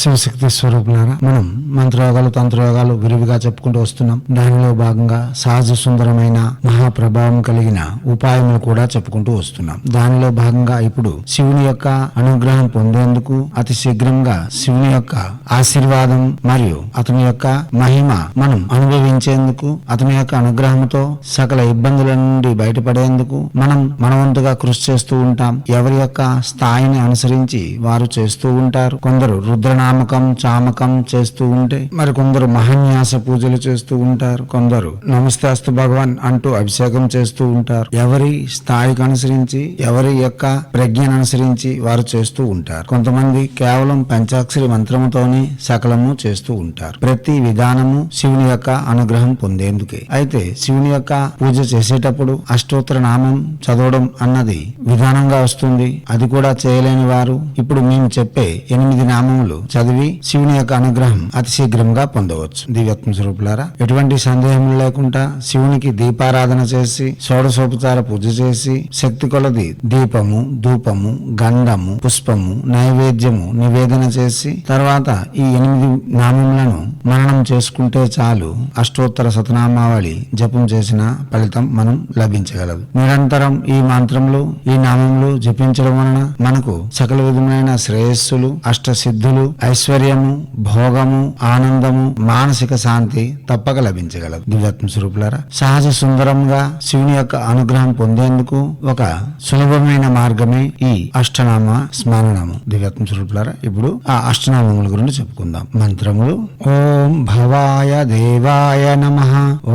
శివశక్తి స్వరూపులారా మనం మంత్రయోగాలు తంత్రయోగాలు విరివిగా చెప్పుకుంటూ వస్తున్నాం. దానిలో భాగంగా సహజ సుందరమైన మహాప్రభావం కలిగిన ఉపాయములు కూడా చెప్పుకుంటూ వస్తున్నాం. దానిలో భాగంగా ఇప్పుడు శివుని యొక్క అనుగ్రహం పొందేందుకు అతి శీఘ్రంగా శివుని యొక్క ఆశీర్వాదం మరియు అతని యొక్క మహిమ మనం అనుభవించేందుకు అతని యొక్క అనుగ్రహంతో సకల ఇబ్బందుల నుండి బయటపడేందుకు మనం మనవంతుగా కృషి చేస్తూ ఉంటాం. ఎవరి యొక్క స్థాయిని అనుసరించి వారు చేస్తూ ఉంటారు. కొందరు నామకం చామకం చేస్తూ ఉంటే మరి కొందరు మహాన్యాస పూజలు చేస్తూ ఉంటారు. కొందరు నమస్తే అస్తు భగవాన్ అంటూ అభిషేకం చేస్తూ ఉంటారు. ఎవరి స్థాయికి అనుసరించి ఎవరి యొక్క ప్రజ్ఞను అనుసరించి వారు చేస్తూ ఉంటారు. కొంతమంది కేవలం పంచాక్షరి మంత్రముతోనే సకలము చేస్తూ ఉంటారు. ప్రతి విధానము శివుని యొక్క అనుగ్రహం పొందేందుకే. అయితే శివుని యొక్క పూజ చేసేటప్పుడు అష్టోత్తర నామం చదవడం అన్నది విధానంగా వస్తుంది. అది కూడా చేయలేని వారు ఇప్పుడు మేము చెప్పే ఎనిమిది నామములు చదివి శివుని యొక్క అనుగ్రహం అతి శీఘ్రంగా పొందవచ్చు. దివ్యత్మ స్వరూపులారా ఎటువంటి సందేహం లేకుండా శివునికి దీపారాధన చేసి షోడశోపచార పూజ చేసి శక్తి కొలది దీపము ధూపము గంధము పుష్పము నైవేద్యము నివేదన చేసి తర్వాత ఈ ఎనిమిది నామములను మననం చేసుకుంటే చాలు అష్టోత్తర శతనామావళి జపం చేసిన ఫలితం మనం లభించగలదు. నిరంతరం ఈ మంత్రములు ఈ నామములు జపించడం వలన మనకు సకల విధమైన శ్రేయస్సులు అష్ట సిద్ధులు ఐశ్వర్యము భోగము ఆనందము మానసిక శాంతి తప్పక లభించగలదు. దివ్యాత్మ స్వరూపులారా సహజ సుందరంగా శివుని యొక్క అనుగ్రహం పొందేందుకు ఒక సులభమైన మార్గమే ఈ అష్టనామ స్మరణము. దివ్యాత్మ స్వరూపులారా ఇప్పుడు ఆ అష్టనామముల గురించి చెప్పుకుందాం. మంత్రములు ఓం భవాయ దేవాయ నమ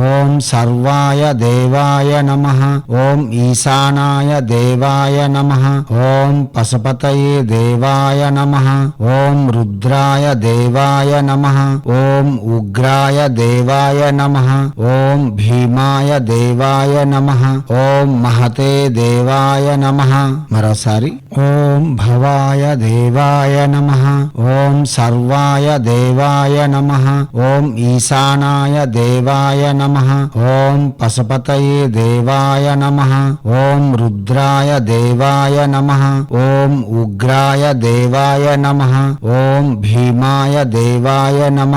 ఓం సర్వాయ దేవాయ నమ ఓం ఈశానాయ దేవాయ నమ ఓం పశుపతయే దేవాయ నమ ఓం రుద్రాయ దేవాయ నమ ఓం ఉగ్రాయ దేవాయ నమ ఓం భీమాయ దేవాయ నమ ఓం మహతే దేవాయ నమ మరోసారి ఓం భవాయ దేవాయ నమ ఓం సర్వాయ దేవాయ నమ ఓం ఈశానాయ దేవాయ నమ ఓం పశుపతయే దేవాయ నమ ఓం రుద్రాయ దేవాయ నమ ఓం ఉగ్రాయ దేవాయ నమ ఓం భీమాయ దేవాయ నమ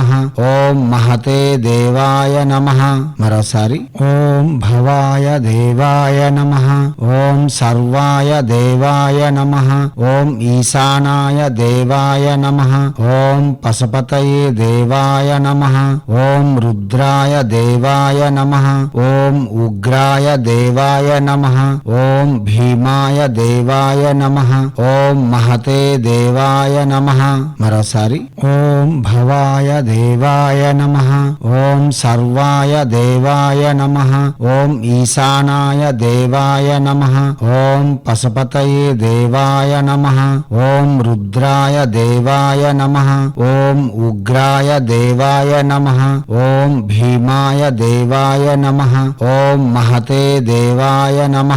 ఓం మహతే దేవాయ నమ మరోసారి ఓం భవాయ దేవాయ నమ ఓం సర్వాయ దేవాయ నమ ఓం ఈశానాయ దేవాయ నమ ఓం పశుపతయే దేవాయ నమ ఓం రుద్రాయ దేవాయ నమ ఓం ఉగ్రాయ దేవాయ నమ ఓం భీమాయ దేవాయ నమ ఓం మహతే దేవాయ నమ మరోసారి. ఓం భవాయ దేవాయ నమ. ఓం సర్వాయ దేవాయ నమ. ఓం ఈశానాయ దేవాయ నమ. ఓం పశుపతయే దేవాయ నమ. ఓం రుద్రాయ దేవాయ నమ. ఓం ఉగ్రాయ దేవాయ నమ. ఓం భీమాయ దేవాయ నమ. ఓం మహతే దేవాయ నమ.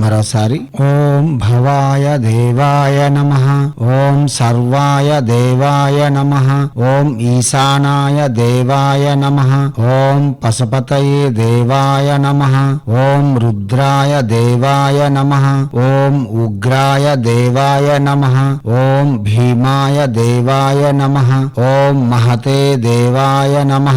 మరోసారి. ఓం భవాయ దేవాయ నమ. ఓం సర్వాయ దేవ దేవాయ నమ. ఓం ఈశానాయ దేవాయ నమ. ఓం పశుపతయే దేవాయ నమ. ఓం రుద్రాయ దేవాయ నమ. ఓం ఉగ్రాయ దేవాయ నమ. ఓం భీమాయ దేవాయ నమ. ఓం మహతే దేవాయ నమ.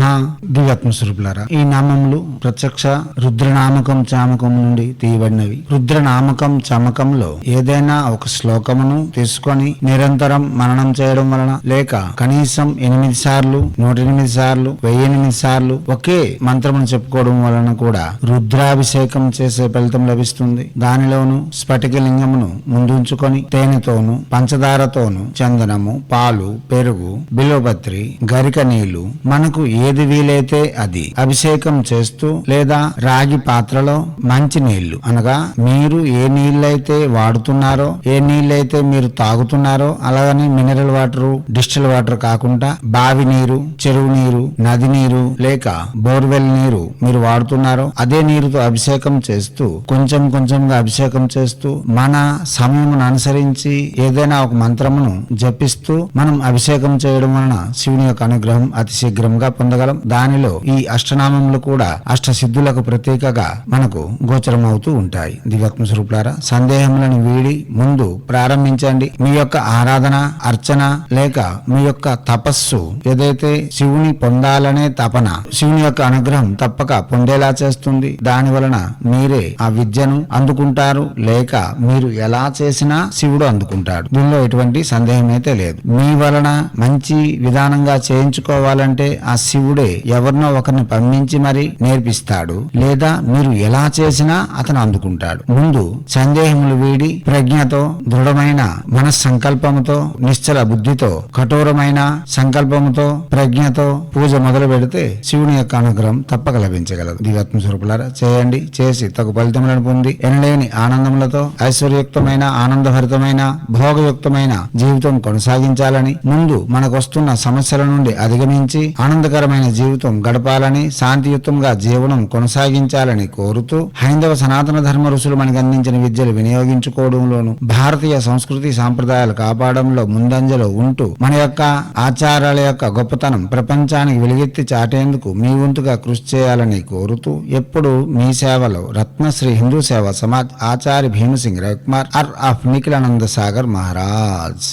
దివ్యాత్మ స్వరూపులారా ఈ నామములు ప్రత్యక్ష రుద్రనామకం చామకం నుండి తీయబడినవి. రుద్రనామకం చమకంలో ఏదైనా ఒక శ్లోకమును తీసుకొని నిరంతరం మననం చేయడం వలన లేక కనీసం ఎనిమిది సార్లు నూట ఎనిమిది సార్లు వెయ్యి ఎనిమిది సార్లు ఒకే మంత్రమును చెప్పుకోవడం వలన కూడా రుద్రాభిషేకం చేసే ఫలితం లభిస్తుంది. దానిలోను స్ఫటిక లింగమును ముందుంచుకొని తేనెతోను పంచదారతోను చందనము పాలు పెరుగు బిలోపత్రి గరిక నీళ్ళు మనకు ఏది వీలైతే అది అభిషేకం చేస్తూ లేదా రాగి పాత్రలో మంచి నీళ్ళు అనగా మీరు ఏ నీళ్ళైతే వాడుతున్నారో ఏ నీళ్ళైతే మీరు తాగుతున్నారో అలాగని మినరల్ వాటర్ డిస్టిల్ వాటర్ కాకుండా బావి నీరు చెరువు నీరు నది నీరు లేక బోర్వెల్ నీరు మీరు వాడుతున్నారో అదే నీరుతో అభిషేకం చేస్తూ కొంచెం కొంచెంగా అభిషేకం చేస్తూ మన సమయమును అనుసరించి ఏదైనా ఒక మంత్రమును జపిస్తూ మనం అభిషేకం చేయడం వలన శివుని యొక్క అనుగ్రహం అతి శీఘ్రంగా పొందగలం. దానిలో ఈ అష్టనామములు కూడా అష్ట సిద్ధులకు ప్రతీకగా మనకు గోచరం అవుతూ ఉంటాయి. దివ్యాత్మ స్వరూపులారా సందేహములను వీడి ముందు ప్రారంభించండి. మీ యొక్క ఆరాధన అర్చన లేక మీ యొక్క తపస్సు ఏదైతే శివుని పొందాలనే తపన శివుని యొక్క అనుగ్రహం తప్పక పొందేలా చేస్తుంది. దాని వలన మీరే ఆ విద్యను అందుకుంటారు. లేక మీరు ఎలా చేసినా శివుడు అందుకుంటాడు. దీనిలో ఎటువంటి సందేహం అయితే లేదు. మీ వలన మంచి విధానంగా చేయించుకోవాలంటే ఆ శివుడే ఎవరినో ఒకరిని పంపించి మరి నేర్పిస్తాడు. లేదా మీరు ఎలా చేసినా అతను అందుకుంటాడు. ముందు సందేహములు వీడి ప్రజ్ఞతో దృఢమైన మనస్సంకల్పముతో నిశ్చల బుద్ధితో కఠోరమైన సంకల్పముతో ప్రజ్ఞతో పూజ మొదలు పెడితే శివుని యొక్క అనుగ్రహం తప్పక లభించగలదు. దివ్యాత్మ స్వరూపులారా చేయండి చేసి తగు ఫలితములను పొంది ఎనలేని ఆనందములతో ఐశ్వర్యుక్తమైన ఆనందభరితమైన భోగయుక్తమైన జీవితం కొనసాగించాలని ముందు మనకొస్తున్న సమస్యల నుండి అధిగమించి ఆనందకరమైన జీవితం గడపాలని శాంతియుతంగా జీవనం కొనసాగించాలని కోరుతూ హైందవ సనాతన ధర్మ ఋషులు మనకు అందించిన విద్యలు వినియోగించుకోవడంలోను భారతీయ సంస్కృతి సాంప్రదాయాలు కాపాడంలో ముందంజలో ఉంటూ మన యొక్క ఆచారాల యొక్క గొప్పతనం ప్రపంచానికి వెలుగెత్తి చాటేందుకు మీ వంతుగా కృషి చేయాలని కోరుతూ ఎప్పుడు మీ సేవలో రత్నశ్రీ హిందూ సేవ సమాజ్ ఆచార్య భీమసింగ్ రవికుమార్ అర్ ఆఫ్ నిఖిలానంద సాగర్ మహారాజ్.